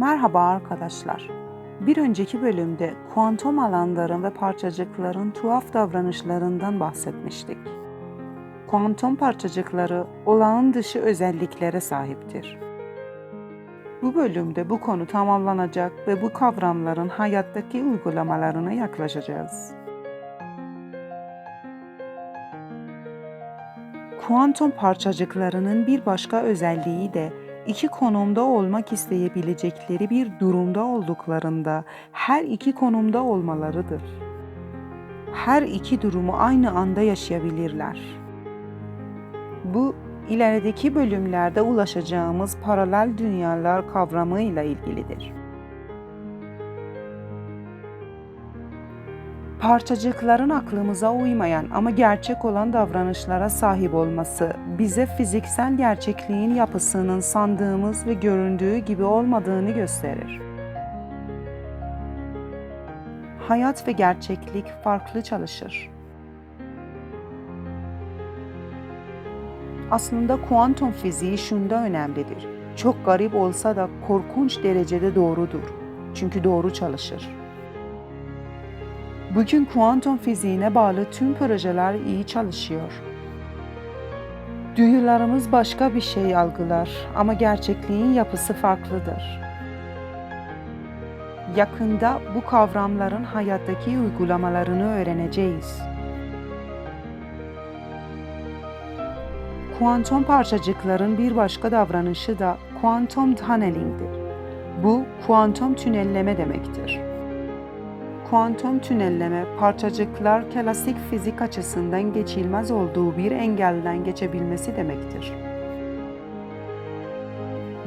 Merhaba arkadaşlar. Bir önceki bölümde kuantum alanların ve parçacıkların tuhaf davranışlarından bahsetmiştik. Kuantum parçacıkları olağan dışı özelliklere sahiptir. Bu bölümde bu konu tamamlanacak ve bu kavramların hayattaki uygulamalarına yaklaşacağız. Kuantum parçacıklarının bir başka özelliği de iki konumda olmak isteyebilecekleri bir durumda olduklarında her iki konumda olmalarıdır. Her iki durumu aynı anda yaşayabilirler. Bu ilerideki bölümlerde ulaşacağımız paralel dünyalar kavramıyla ilgilidir. Parçacıkların aklımıza uymayan ama gerçek olan davranışlara sahip olması bize fiziksel gerçekliğin yapısının sandığımız ve göründüğü gibi olmadığını gösterir. Hayat ve gerçeklik farklı çalışır. Aslında kuantum fiziği şunda önemlidir. Çok garip olsa da korkunç derecede doğrudur. Çünkü doğru çalışır. Bugün kuantum fiziğine bağlı tüm projeler iyi çalışıyor. Duyularımız başka bir şey algılar ama gerçekliğin yapısı farklıdır. Yakında bu kavramların hayattaki uygulamalarını öğreneceğiz. Kuantum parçacıkların bir başka davranışı da kuantum tunneling'dir. Bu kuantum tünelleme demektir. Kuantum tünelleme, parçacıklar klasik fizik açısından geçilmez olduğu bir engelden geçebilmesi demektir.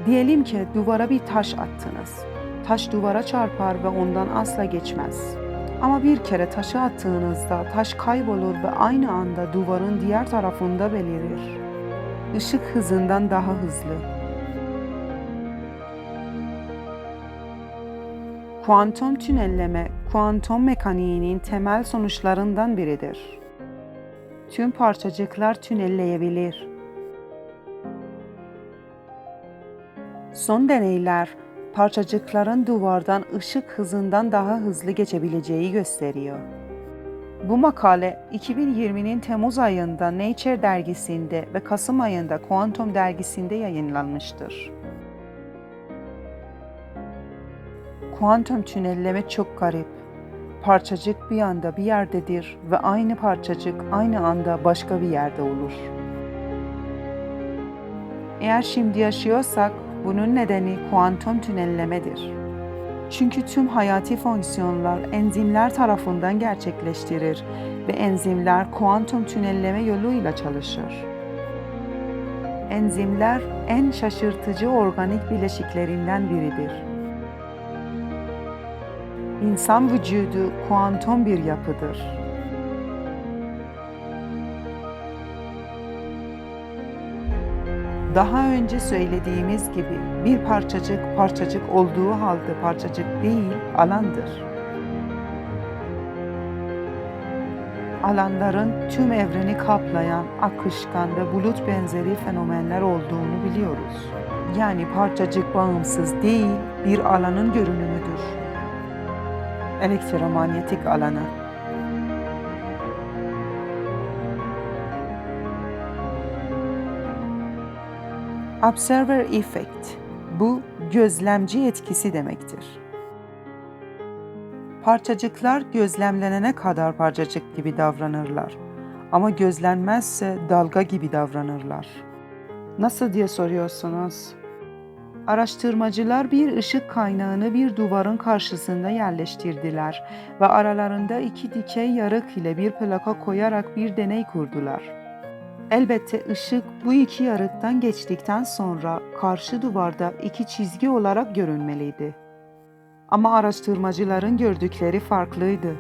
Diyelim ki duvara bir taş attınız. Taş duvara çarpar ve ondan asla geçmez. Ama bir kere taşı attığınızda taş kaybolur ve aynı anda duvarın diğer tarafında belirir. Işık hızından daha hızlı. Kuantum tünelleme, kuantum mekaniğinin temel sonuçlarından biridir. Tüm parçacıklar tünelleyebilir. Son deneyler, parçacıkların duvardan ışık hızından daha hızlı geçebileceği gösteriyor. Bu makale 2020'nin Temmuz ayında Nature dergisinde ve Kasım ayında Quantum dergisinde yayınlanmıştır. Kuantum tünelleme çok garip. Parçacık bir anda bir yerdedir ve aynı parçacık aynı anda başka bir yerde olur. Eğer şimdi yaşıyorsak bunun nedeni kuantum tünellemedir. Çünkü tüm hayati fonksiyonlar enzimler tarafından gerçekleştirir ve enzimler kuantum tünelleme yoluyla çalışır. Enzimler en şaşırtıcı organik bileşiklerinden biridir. İnsan vücudu kuantum bir yapıdır. Daha önce söylediğimiz gibi bir parçacık parçacık olduğu halde parçacık değil, alandır. Alanların tüm evreni kaplayan akışkan ve bulut benzeri fenomenler olduğunu biliyoruz. Yani parçacık bağımsız değil, bir alanın görünümüdür. Elektromanyetik alanı Observer effect. Bu gözlemci etkisi demektir. Parçacıklar gözlemlenene kadar parçacık gibi davranırlar. Ama gözlenmezse dalga gibi davranırlar. Nasıl diye soruyorsunuz? Araştırmacılar bir ışık kaynağını bir duvarın karşısında yerleştirdiler ve aralarında iki dikey yarık ile bir plaka koyarak bir deney kurdular. Elbette ışık bu iki yarıktan geçtikten sonra karşı duvarda iki çizgi olarak görünmeliydi. Ama araştırmacıların gördükleri farklıydı.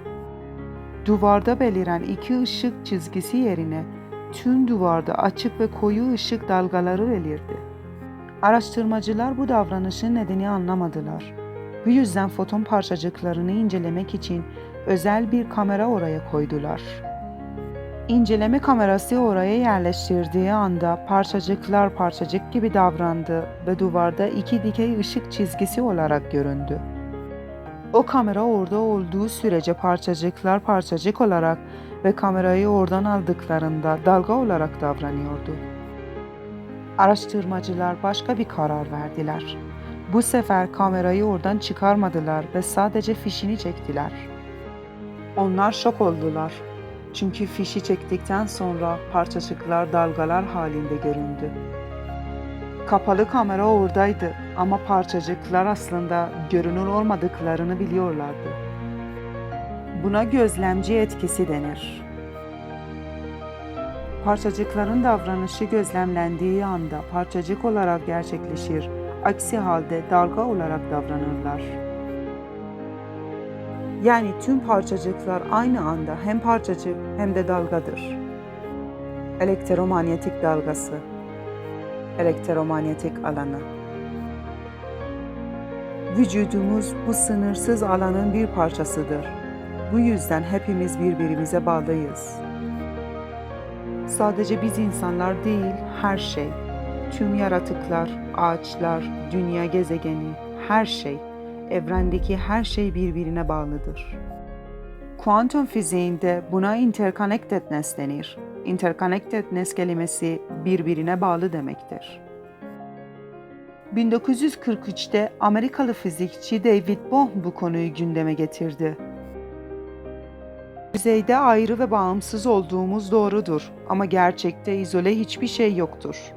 Duvarda beliren iki ışık çizgisi yerine tüm duvarda açık ve koyu ışık dalgaları belirdi. Araştırmacılar bu davranışın nedeni anlamadılar. Bu yüzden foton parçacıklarını incelemek için özel bir kamera oraya koydular. İnceleme kamerası oraya yerleştirdiği anda parçacıklar parçacık gibi davrandı ve duvarda iki dikey ışık çizgisi olarak göründü. O kamera orada olduğu sürece parçacıklar parçacık olarak ve kamerayı oradan aldıklarında dalga olarak davranıyordu. Araştırmacılar başka bir karar verdiler. Bu sefer kamerayı oradan çıkarmadılar ve sadece fişini çektiler. Onlar şok oldular. Çünkü fişi çektikten sonra parçacıklar dalgalar halinde göründü. Kapalı kamera oradaydı ama parçacıklar aslında görünür olmadıklarını biliyorlardı. Buna gözlemci etkisi denir. Parçacıkların davranışı gözlemlendiği anda parçacık olarak gerçekleşir, aksi halde dalga olarak davranırlar. Yani tüm parçacıklar aynı anda hem parçacık hem de dalgadır. Elektromanyetik dalgası Elektromanyetik alanı Vücudumuz bu sınırsız alanın bir parçasıdır. Bu yüzden hepimiz birbirimize bağlıyız. Sadece biz insanlar değil, her şey. Tüm yaratıklar, ağaçlar, dünya gezegeni, her şey, evrendeki her şey birbirine bağlıdır. Kuantum fiziğinde buna interconnectedness denir. Interconnectedness kelimesi birbirine bağlı demektir. 1943'te Amerikalı fizikçi David Bohm bu konuyu gündeme getirdi. Yüzeyde ayrı ve bağımsız olduğumuz doğrudur ama gerçekte izole hiçbir şey yoktur.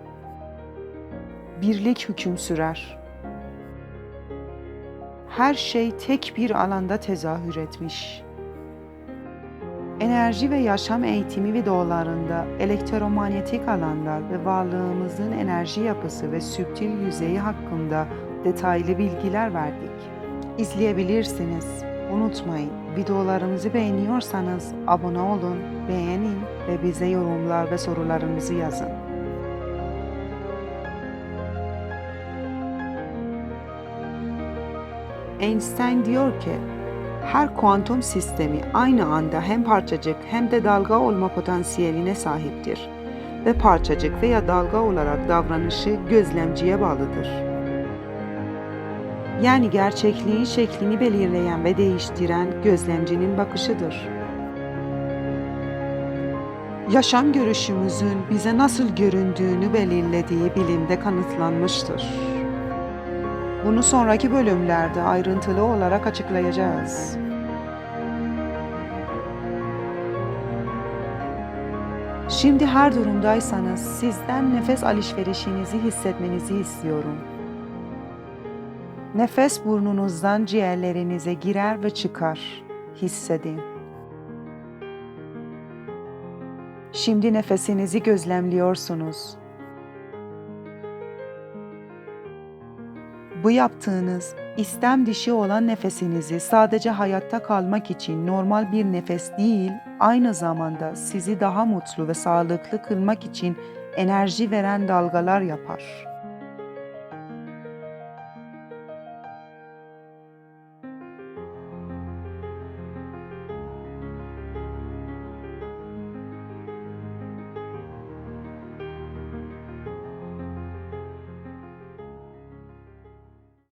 Birlik hüküm sürer. Her şey tek bir alanda tezahür etmiş. Enerji ve yaşam eğitimi videolarında elektromanyetik alanlar ve varlığımızın enerji yapısı ve süptil yüzeyi hakkında detaylı bilgiler verdik. İzleyebilirsiniz. Unutmayın, videolarımızı beğeniyorsanız abone olun, beğenin ve bize yorumlar ve sorularınızı yazın. Einstein diyor ki, her kuantum sistemi aynı anda hem parçacık hem de dalga olma potansiyeline sahiptir ve parçacık veya dalga olarak davranışı gözlemciye bağlıdır. Yani gerçekliğin şeklini belirleyen ve değiştiren gözlemcinin bakışıdır. Yaşam görüşümüzün bize nasıl göründüğünü belirlediği bilimde kanıtlanmıştır. Bunu sonraki bölümlerde ayrıntılı olarak açıklayacağız. Şimdi her durumdaysanız sizden nefes alışverişinizi hissetmenizi istiyorum. Nefes burnunuzdan ciğerlerinize girer ve çıkar. Hissedin. Şimdi nefesinizi gözlemliyorsunuz. Bu yaptığınız istem dişi olan nefesinizi sadece hayatta kalmak için normal bir nefes değil, aynı zamanda sizi daha mutlu ve sağlıklı kılmak için enerji veren dalgalar yapar.